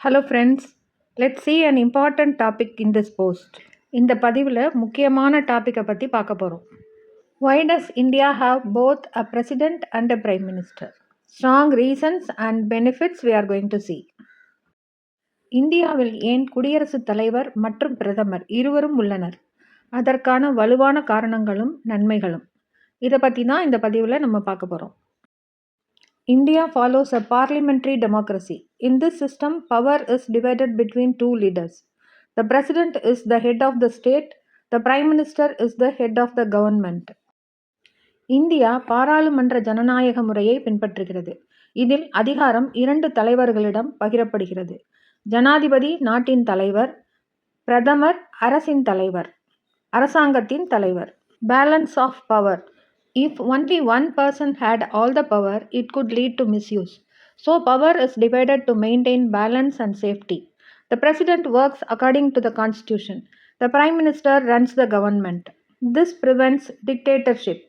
Hello friends let see an important topic in this post இந்த பதிவில் முக்கியமான டாப்பிக்கை பற்றி பார்க்க போகிறோம் why does India have both a president and a prime minister strong reasons and benefits we are going to see இந்தியாவில் ஏன் குடியரசுத் தலைவர் மற்றும் பிரதமர் இருவரும் உள்ளனர்? அதற்கான வலுவான காரணங்களும் நன்மைகளும். இதை பற்றி தான் இந்த பதிவில் நம்ம பார்க்க போகிறோம் India follows a parliamentary democracy. In this system, power is divided between two leaders. The president is the head of the state, the prime minister is the head of the government. India பாராளுமன்ற ஜனநாயக முறையை பின்பற்றுகிறது இதில் அதிகாரம் இரண்டு தலைவர்களிடம் பகிரப்படுகிறது ஜனாதிபதி நாட்டின் தலைவர் பிரதமர் அரசின் தலைவர் அரசாங்கத்தின் தலைவர் balance of power if only one person had all the power it could lead to misuse so power is divided to maintain balance and safety the president works according to the constitution the prime minister runs the government this prevents dictatorship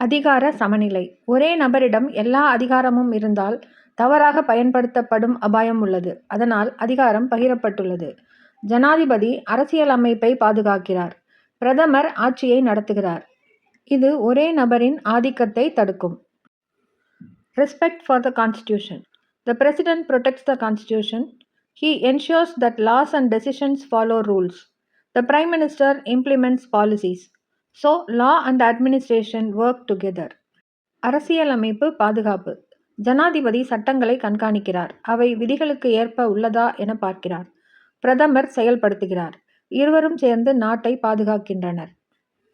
அதிகார சமநிலை ஒரே நபரிடம் எல்லா அதிகாரமும் இருந்தால் தவறாக பயன்படுத்தப்படும் அபாயம் உள்ளது அதனால் அதிகாரம் பகிரப்பட்டுள்ளது ஜனாதிபதி அரசியல் அமைப்பை பாதுகாக்கிறார் பிரதமர் ஆட்சியை நடத்துகிறார் இது ஒரே நபரின் ஆதிக்கத்தை தடுக்கும். Respect for the constitution the president protects the constitution he ensures that laws and decisions follow rules the prime minister implements policies so law and administration work together அரசியலமைப்பு பாதுகாப்பு. ஜனாதிபதி சட்டங்களை கண்காணிக்கிறார். அவை விதிகளுக்கு ஏற்ப உள்ளதா என பார்க்கிறார். பிரதமர் செயல்படுத்துகிறார். இருவரும் சேர்ந்து நாட்டை பாதுகாக்கின்றனர்.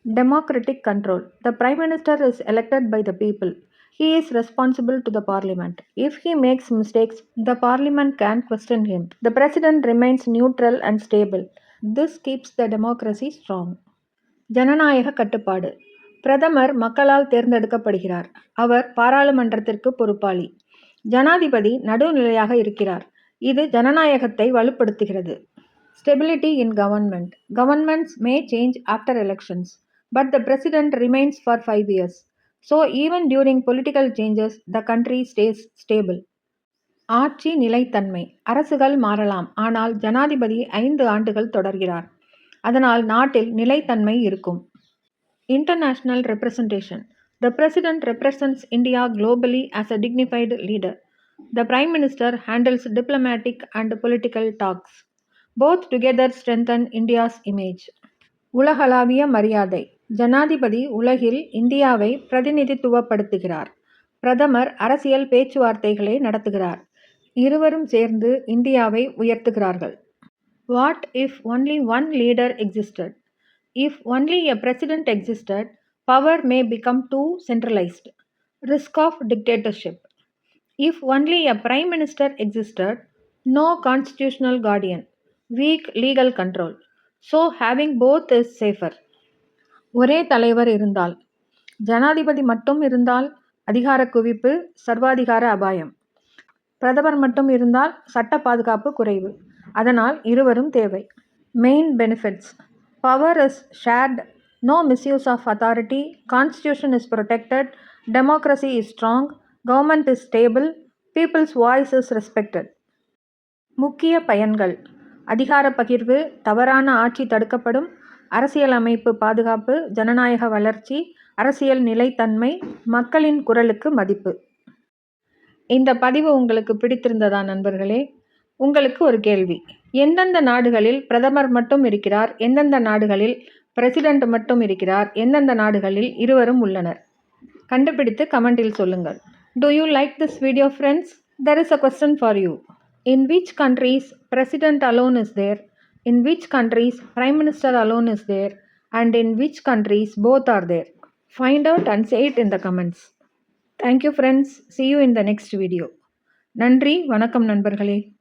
Democratic control. The Prime Minister is elected by the people. He is responsible to the Parliament. If he makes mistakes, the Parliament can question him. The President remains neutral and stable. This keeps the democracy strong. ஜனநாயக கட்டுப்பாடு பிரதமர் மக்களால் தேர்ந்தெடுக்கப்படுகிறார் அவர் பாராளுமன்றத்திற்கு பொறுப்பாளி ஜனாதிபதி நடுநிலையாக இருக்கிறார் இது ஜனநாயகத்தை வலுப்படுத்துகிறது stability in government governments may change after elections but the president remains for five years. So, even during political changes, the country stays stable. ஆட்சி நிலைத்தன்மை. அரசுகள் மாறலாம். ஆனால் ஜனாதிபதி ஐந்து ஆண்டுகள் தொடர்கிறார். அதனால் நாட்டில் நிலைத்தன்மை இருக்கும். International representation the president represents India globally as a dignified leader the prime minister handles diplomatic and political talks both together strengthen India's image உலகளாவிய மரியாதை. ஜனாதிபதி உலகில் இந்தியாவை பிரதிநிதித்துவப்படுத்துகிறார். பிரதமர் அரசியல் பேச்சுவார்த்தைகளை நடத்துகிறார். இருவரும் சேர்ந்து இந்தியாவை உயர்த்துகிறார்கள். What if only one leader existed if only a president existed power may become too centralised risk of dictatorship if only a prime minister existed no constitutional guardian weak legal control so having both is safer ஒரே தலைவர் இருந்தால். ஜனாதிபதி மட்டும் இருந்தால் அதிகார குவிப்பு சர்வாதிகார அபாயம். பிரதமர் மட்டும் இருந்தால் சட்ட பாதுகாப்பு குறைவு. அதனால் இருவரும் தேவை. Main benefits power is shared no misuse of authority constitution is protected democracy is strong government is stable people's voice is respected முக்கிய பயன்கள். அதிகார பகிர்வு. தவறான ஆட்சி தடுக்கப்படும். அரசியலமைப்பு பாதுகாப்பு ஜனநாயக வளர்ச்சி அரசியல் நிலைத்தன்மை மக்களின் குரலுக்கு மதிப்பு. இந்த பதிவு உங்களுக்கு பிடித்திருந்ததா நண்பர்களே? உங்களுக்கு ஒரு கேள்வி. எந்தெந்த நாடுகளில் பிரதமர் மட்டும் இருக்கிறார்? எந்தெந்த நாடுகளில் பிரசிடென்ட் மட்டும் இருக்கிறார்? எந்தெந்த நாடுகளில் இருவரும் உள்ளனர்? கண்டுபிடித்து கமெண்டில் சொல்லுங்கள். Do you like this video friends there is a question for you in which countries president alone is there in which countries prime minister alone is there and in which countries both are there find out and say it in the comments thank you friends see you in the next video நன்றி வணக்கம் நண்பர்களே